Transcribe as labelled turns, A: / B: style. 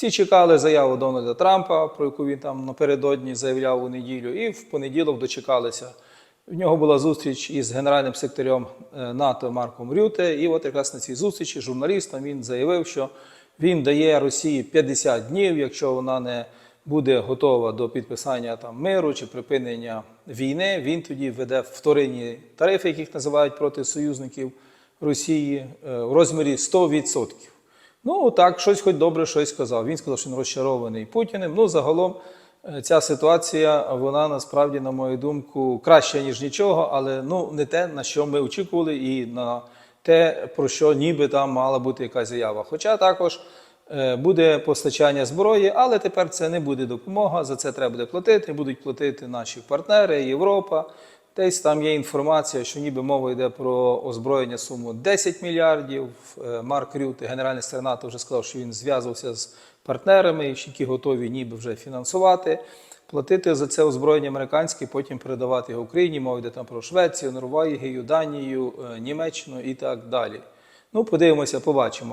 A: Всі чекали заяву Дональда Трампа, про яку він там напередодні заявляв у неділю, і в понеділок дочекалися. В нього була зустріч із генеральним секретарем е, НАТО Марком Рюте. І от якраз на цій зустрічі журналістам він заявив, що він дає Росії 50 днів, якщо вона не буде готова до підписання там миру чи припинення війни, він тоді введе вторинні тарифи, яких називають проти союзників Росії, е, в розмірі 100%. Ну, так, щось хоч добре щось сказав. Він сказав, що він розчарований Путіним. Ну, загалом, е, ця ситуація, вона насправді, на мою думку, краща, ніж нічого, але ну, не те, на що ми очікували, і на те, про що ніби там мала бути якась заява. Хоча також е, буде постачання зброї, але тепер це не буде допомога, за це треба буде платити, будуть платити наші партнери, Європа. Десь там є інформація, що ніби мова йде про озброєння суму 10 мільярдів. Е, Марк Рюте, генеральний секретар НАТО, вже сказав, що він зв'язувався з партнерами, які готові ніби вже фінансувати, платити за це озброєння американське, потім передавати його Україні. Мова йде там про Швецію, Норвегію, Данію, е, Німеччину і так далі. Ну, подивимося, побачимо.